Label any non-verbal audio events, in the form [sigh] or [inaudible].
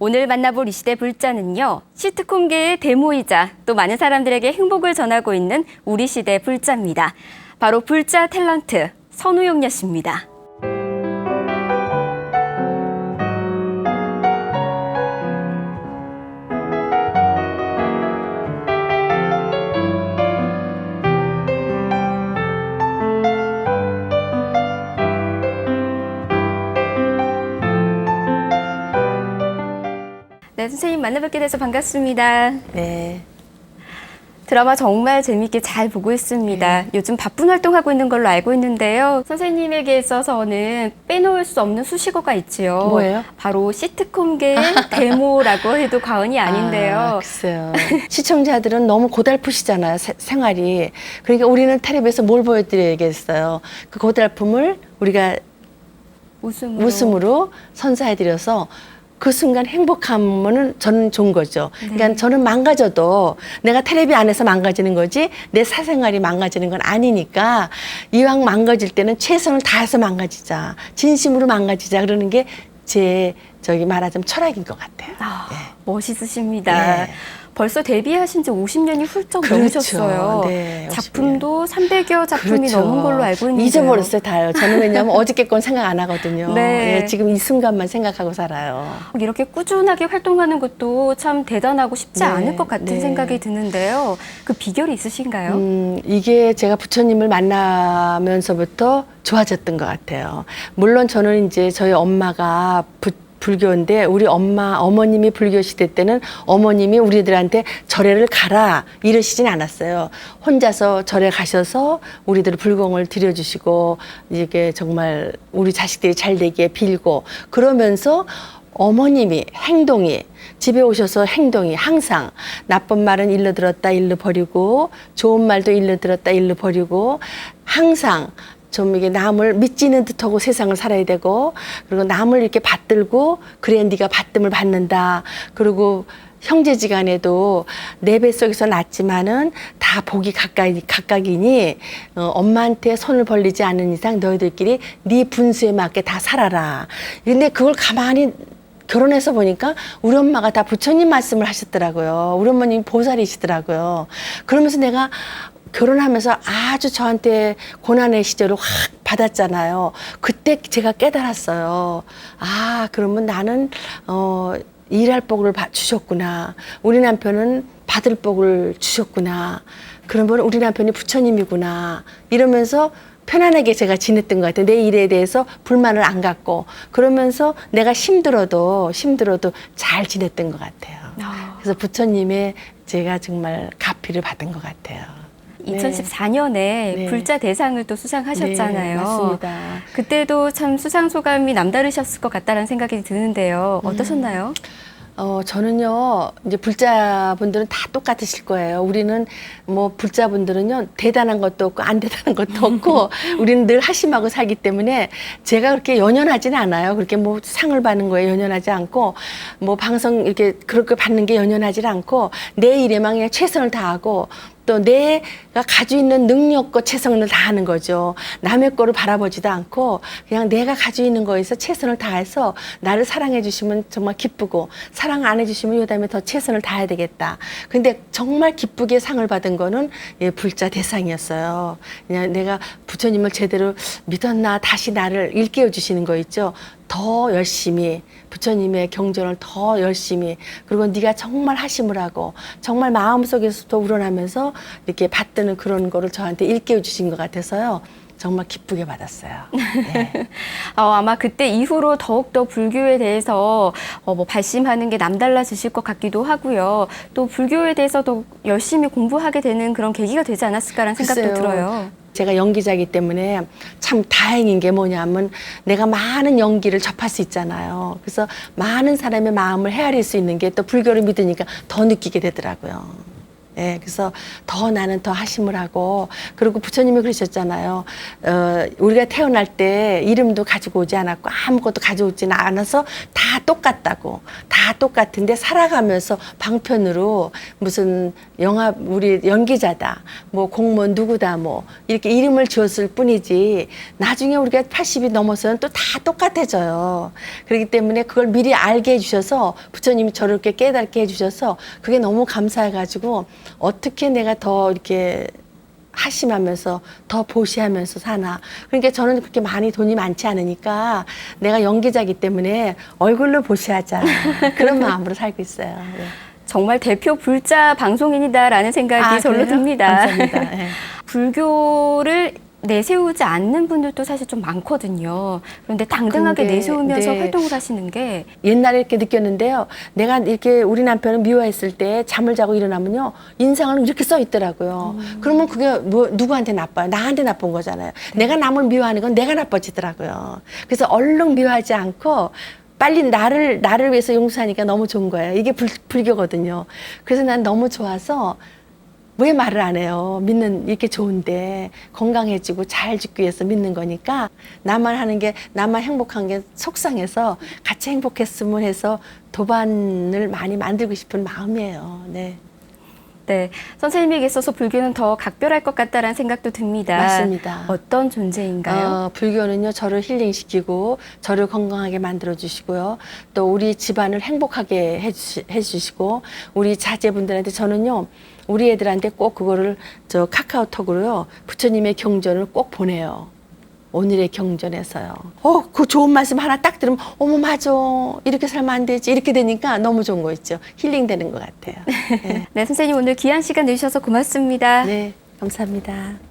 오늘 만나볼 이 시대 불자는요, 시트콤계의 데모이자 또 많은 사람들에게 행복을 전하고 있는 우리 시대 불자입니다. 바로 불자 탤런트 선우용 여씨입니다. 네, 선생님 만나뵙게 돼서 반갑습니다. 네. 드라마 정말 재밌게 잘 보고 있습니다. 요즘 바쁜 활동하고 있는 걸로 알고 있는데요. 선생님에게 있어서는 빼놓을 수 없는 수식어가 있지요. 뭐예요? 바로 시트콤계 데모라고 해도 과언이 아, 아닌데요. 글쎄요. 시청자들은 너무 고달프시잖아요, 세- 생활이. 그러니까 우리는 텔레비에서 뭘 보여드려야겠어요. 그 고달픔을 우리가 웃음으로. 웃음으로 선사해드려서 그 순간 행복하면은 저는 좋은 거죠. 그러니까 저는 망가져도 내가 텔레비 안에서 망가지는 거지 내 사생활이 망가지는 건 아니니까 이왕 망가질 때는 최선을 다해서 망가지자. 진심으로 망가지자. 그러는 게 제 저기 말하자면 철학인 것 같아요. 아, 예. 멋있으십니다. 네. 벌써 데뷔하신 지 50년이 훌쩍 그렇죠. 넘으셨어요. 네, 50년. 작품도 300여 작품이 그렇죠. 넘은 걸로 알고 있는데요. 잊어버렸어요, 다요. 저는 왜냐하면 어저께 건 생각 안 하거든요. 네. 예, 지금 이 순간만 생각하고 살아요. 이렇게 꾸준하게 활동하는 것도 참 대단하고 쉽지 네, 않을 것 같은 네. 생각이 드는데요. 그 비결이 있으신가요? 음, 이게 제가 부처님을 만나면서부터 좋아졌던 것 같아요. 물론 저는 이제 저희 엄마가 부, 불교인데 우리 엄마 어머님이 불교 시대 때는 어머님이 우리들한테 절에를 가라 이러시진 않았어요. 혼자서 절에 가셔서 우리들 불공을 들여주시고 이게 정말 우리 자식들이 잘 되게 빌고 그러면서 어머님이 행동이 집에 오셔서 행동이 항상 나쁜 말은 일러 들었다 일러 버리고 좋은 말도 일러 들었다 일러 버리고 항상 좀 이게 남을 믿지는 듯하고 세상을 살아야 되고 그리고 남을 이렇게 받들고 그래야 네가 받듦을 받는다 그리고 형제지간에도 내 뱃속에서 낳지만은 다 복이 각각 각각이니 어, 엄마한테 손을 벌리지 않는 이상 너희들끼리 네 분수에 맞게 다 살아라. 근데 그걸 가만히 결혼해서 보니까 우리 엄마가 다 부처님 말씀을 하셨더라고요. 우리 어머님이 보살이시더라고요. 그러면서 내가 결혼하면서 아주 저한테 고난의 시절을 확 받았잖아요. 그때 제가 깨달았어요. 아, 그러면 나는, 어, 일할 복을 받- 주셨구나. 우리 남편은 받을 복을 주셨구나. 그러면 우리 남편이 부처님이구나. 이러면서 편안하게 제가 지냈던 것 같아요. 내 일에 대해서 불만을 안 갖고 그러면서 내가 힘들어도 힘들어도 잘 지냈던 것 같아요. 아. 그래서 부처님의 제가 정말 가피를 받은 것 같아요. 2014년에 네. 불자 대상을 또 수상하셨잖아요. 네, 맞습니다. 그때도 참 수상 소감이 남다르셨을 것 같다는 생각이 드는데요. 음. 어떠셨나요? 어, 저는요, 이제 불자분들은 다 똑같으실 거예요. 우리는 뭐 불자분들은요, 대단한 것도 없고, 안 대단한 것도 없고, [laughs] 우리는 늘 하심하고 살기 때문에 제가 그렇게 연연하지는 않아요. 그렇게 뭐 상을 받는 거에 연연하지 않고, 뭐 방송 이렇게 그렇게 받는 게 연연하지 않고, 내 일에만 그냥 최선을 다하고, 또 내가 가지고 있는 능력과 최선을 다하는 거죠. 남의 거를 바라보지도 않고 그냥 내가 가지고 있는 거에서 최선을 다해서 나를 사랑해 주시면 정말 기쁘고 사랑 안 해 주시면 요 다음에 더 최선을 다해야 되겠다. 근데 정말 기쁘게 상을 받은 거는 예, 불자 대상이었어요. 그냥 내가 부처님을 제대로 믿었나 다시 나를 일깨워 주시는 거 있죠. 더 열심히 부처님의 경전을 더 열심히 그리고 네가 정말 하심을 하고 정말 마음속에서도 우러나면서 이렇게 받드는 그런 거를 저한테 일깨워 주신 것 같아서요. 정말 기쁘게 받았어요. 네. [laughs] 어, 아마 그때 이후로 더욱더 불교에 대해서 어, 뭐 발심하는 게 남달라지실 것 같기도 하고요. 또 불교에 대해서 더 열심히 공부하게 되는 그런 계기가 되지 않았을까라는 생각도 글쎄요. 들어요. 제가 연기자이기 때문에 참 다행인 게 뭐냐면 내가 많은 연기를 접할 수 있잖아요. 그래서 많은 사람의 마음을 헤아릴 수 있는 게 또 불교를 믿으니까 더 느끼게 되더라고요. 예, 그래서 더 나는 더 하심을 하고 그리고 부처님이 그러셨잖아요. 어, 우리가 태어날 때 이름도 가지고 오지 않았고 아무것도 가지고 오지는 않아서 다 다 똑같다고 다 똑같은데 살아가면서 방편으로 무슨 영화 우리 연기자다 뭐 공무원 누구다 뭐 이렇게 이름을 지었을 뿐이지 나중에 우리가 80이 넘어서는 또 다 똑같아져요. 그렇기 때문에 그걸 미리 알게 해주셔서 부처님이 저렇게 깨닫게 해주셔서 그게 너무 감사해가지고 어떻게 내가 더 이렇게 하심하면서 더 보시하면서 사나. 그러니까 저는 그렇게 많이 돈이 많지 않으니까 내가 연기자기 때문에 얼굴로 보시하자. 그런 [laughs] 마음으로 살고 있어요. 네. 정말 대표 불자 방송인이다라는 생각이 아, 절로? 듭니다. 감사합니다. [laughs] 네. 불교를 내세우지 않는 분들도 사실 좀 많거든요. 그런데 당당하게 근데, 내세우면서 네. 활동을 하시는 게 옛날에 이렇게 느꼈는데요. 내가 이렇게 우리 남편은 미워했을 때 잠을 자고 일어나면요. 인상을 이렇게 써 있더라고요. 그러면 그게 뭐 누구한테 나빠요? 나한테 나쁜 거잖아요. 내가 남을 미워하는 건 내가 나빠지더라고요. 그래서 얼른 미워하지 않고 빨리 나를 나를 위해서 용서하니까 너무 좋은 거예요. 이게 불, 불교거든요. 그래서 난 너무 좋아서 왜 말을 안 해요? 믿는 이렇게 좋은데 건강해지고 잘 죽기 위해서 믿는 거니까 나만 하는 게 나만 행복한 게 속상해서 같이 행복했으면 해서 도반을 많이 만들고 싶은 마음이에요. 네. 네, 선생님에게 있어서 불교는 더 각별할 것 같다라는 생각도 듭니다. 맞습니다. 어떤 존재인가요? 어, 불교는요, 저를 힐링시키고, 저를 건강하게 만들어주시고요, 또 우리 집안을 행복하게 해주시, 해주시고, 우리 자제분들한테 저는요, 우리 애들한테 꼭 그거를 저 카카오톡으로요, 부처님의 경전을 꼭 보내요. 오늘의 경전에서요. 어, 그 좋은 말씀 하나 딱 들으면, 어머, 맞아. 이렇게 살면 안 되지. 이렇게 되니까 너무 좋은 거 있죠. 힐링 되는 것 같아요. 네, [laughs] 네, 선생님 오늘 귀한 시간 내주셔서 고맙습니다. 네 감사합니다.